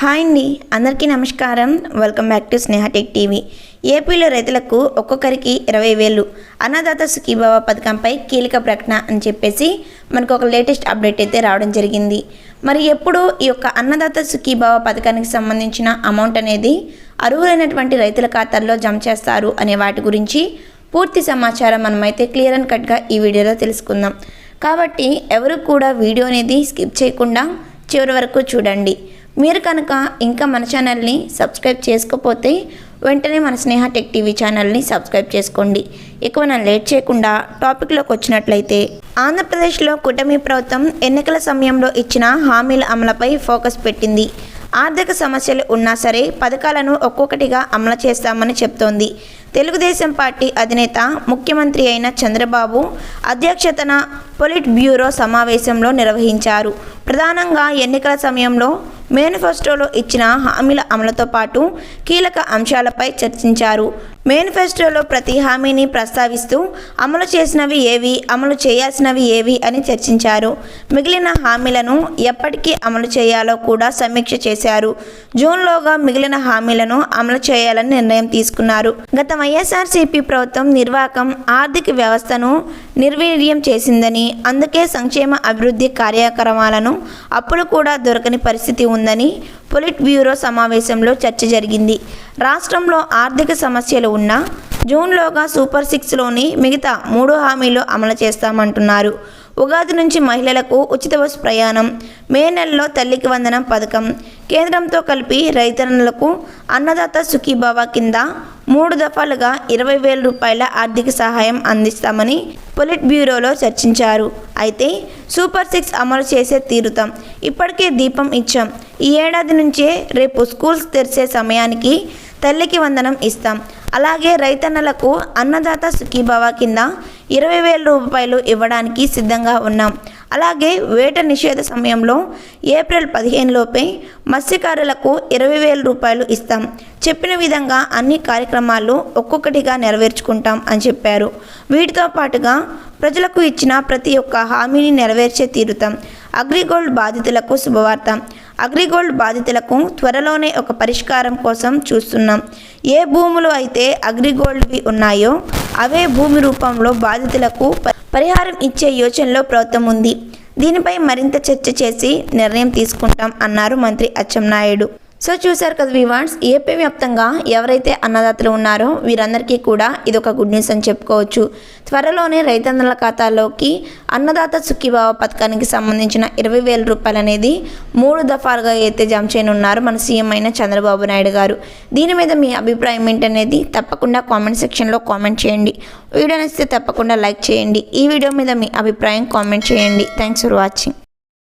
Hi అండి అందరికీ నమస్కారం. Welcome back to Sneha tech TV. ఏపీలో రైతులకు ఒక్కొక్కరికి ఇరవై వేలు అన్నదాత సుఖీభావ పథకంపై కీలక ప్రకటన అని చెప్పేసి మనకు ఒక లేటెస్ట్ అప్డేట్ అయితే రావడం జరిగింది. మరి ఎప్పుడు ఈ యొక్క అన్నదాత సుఖీభావ పథకానికి సంబంధించిన అమౌంట్ అనేది అర్హులైనటువంటి రైతుల ఖాతాల్లో జమ చేస్తారు అనే వాటి గురించి పూర్తి సమాచారం మనమైతే క్లియర్ అండ్ కట్గా ఈ వీడియోలో తెలుసుకుందాం. కాబట్టి ఎవరు కూడా వీడియో అనేది స్కిప్ చేయకుండా చివరి వరకు చూడండి. మీరు కనుక ఇంకా మన ఛానల్ని సబ్స్క్రైబ్ చేసుకోకపోతే వెంటనే మన స్నేహ టెక్ టీవీ ఛానల్ని సబ్స్క్రైబ్ చేసుకోండి. ఎక్కువ నన్ను లేట్ చేయకుండా టాపిక్లోకి వచ్చినట్లయితే ఆంధ్రప్రదేశ్లో కూటమి ప్రభుత్వం ఎన్నికల సమయంలో ఇచ్చిన హామీల అమలుపై ఫోకస్ పెట్టింది. ఆర్థిక సమస్యలు ఉన్నా సరే పథకాలను ఒక్కొక్కటిగా అమలు చేస్తామని చెప్తోంది. తెలుగుదేశం పార్టీ అధినేత ముఖ్యమంత్రి అయిన చంద్రబాబు అధ్యక్షతన పొలిట్ బ్యూరో సమావేశంలో నిర్వహించారు. ప్రధానంగా ఎన్నికల సమయంలో మేనిఫెస్టోలో ఇచ్చిన హామీల అమలుతో పాటు కీలక అంశాలపై చర్చించారు. మేనిఫెస్టోలో ప్రతి హామీని ప్రస్తావిస్తూ అమలు చేసినవి ఏవి అమలు చేయాల్సినవి ఏవి అని చర్చించారు. మిగిలిన హామీలను ఎప్పటికీ అమలు చేయాలో కూడా సమీక్ష చేశారు. జూన్లోగా మిగిలిన హామీలను అమలు చేయాలని నిర్ణయం తీసుకున్నారు. గత వైఎస్ఆర్సీపీ ప్రభుత్వం నిర్వాహకం ఆర్థిక వ్యవస్థను నిర్వీర్యం చేసిందని అందుకే సంక్షేమ అభివృద్ధి కార్యక్రమాలను అప్పులు కూడా దొరకని పరిస్థితి ఉందని పొలిట్ బ్యూరో సమావేశంలో చర్చ జరిగింది. రాష్ట్రంలో ఆర్థిక సమస్యలు ఉన్నా జూన్లోగా సూపర్ సిక్స్లోని మిగతా మూడు హామీలు అమలు చేస్తామంటున్నారు. ఉగాది నుంచి మహిళలకు ఉచిత బస్సు ప్రయాణం మే నెలలో తల్లికి వందనం పథకం కేంద్రంతో కలిపి రైతన్నలకు అన్నదాత సుఖీభావ కింద మూడు దఫాలుగా ఇరవై వేల రూపాయల ఆర్థిక సహాయం అందిస్తామని పొలిట్ బ్యూరోలో చర్చించారు. అయితే సూపర్ సిక్స్ అమలు చేసే తీరుతాం. ఇప్పటికే దీపం ఇచ్చాం. ఈ ఏడాది నుంచే రేపు స్కూల్స్ తెరిచే సమయానికి తల్లికి వందనం ఇస్తాం. అలాగే రైతన్నలకు అన్నదాత సుఖీభావ కింద ఇరవై వేల రూపాయలు ఇవ్వడానికి సిద్ధంగా ఉన్నాం. అలాగే వేట నిషేధ సమయంలో ఏప్రిల్ పదిహేను లోపే మత్స్యకారులకు ఇరవై వేల రూపాయలు ఇస్తాం. చెప్పిన విధంగా అన్ని కార్యక్రమాలు ఒక్కొక్కటిగా నెరవేర్చుకుంటాం అని చెప్పారు. వీటితో పాటుగా ప్రజలకు ఇచ్చిన ప్రతి ఒక్క హామీని నెరవేర్చే తీరుతాం. అగ్రిగోల్డ్ బాధితులకు శుభవార్త. అగ్రిగోల్డ్ బాధితులకు త్వరలోనే ఒక పరిష్కారం కోసం చూస్తున్నాం. ఏ భూములు అయితే అగ్రిగోల్డ్వి ఉన్నాయో అవే భూమి రూపంలో బాధితులకు పరిహారం ఇచ్చే యోచనలో ప్రభుత్వం ఉంది. దీనిపై మరింత చర్చ చేసి నిర్ణయం తీసుకుంటాం అన్నారు మంత్రి అచ్చెన్నాయుడు. సో చూశారు కదా వివాన్స్ ఏపీ వ్యాప్తంగా ఎవరైతే అన్నదాతలు ఉన్నారో వీరందరికీ కూడా ఇది ఒక గుడ్ న్యూస్ అని చెప్పుకోవచ్చు. త్వరలోనే రైతన్నల ఖాతాలోకి అన్నదాత సుఖీభావ పథకానికి సంబంధించిన ఇరవై వేల రూపాయలు అనేది మూడు దఫాలుగా అయితే జమ చేయనున్నారు మన సీఎం అయిన చంద్రబాబు నాయుడు గారు. దీని మీద మీ అభిప్రాయం ఏంటనేది తప్పకుండా కామెంట్ సెక్షన్లో కామెంట్ చేయండి. వీడియో నచ్చితే తప్పకుండా లైక్ చేయండి. ఈ వీడియో మీద మీ అభిప్రాయం కామెంట్ చేయండి. Thanks for watching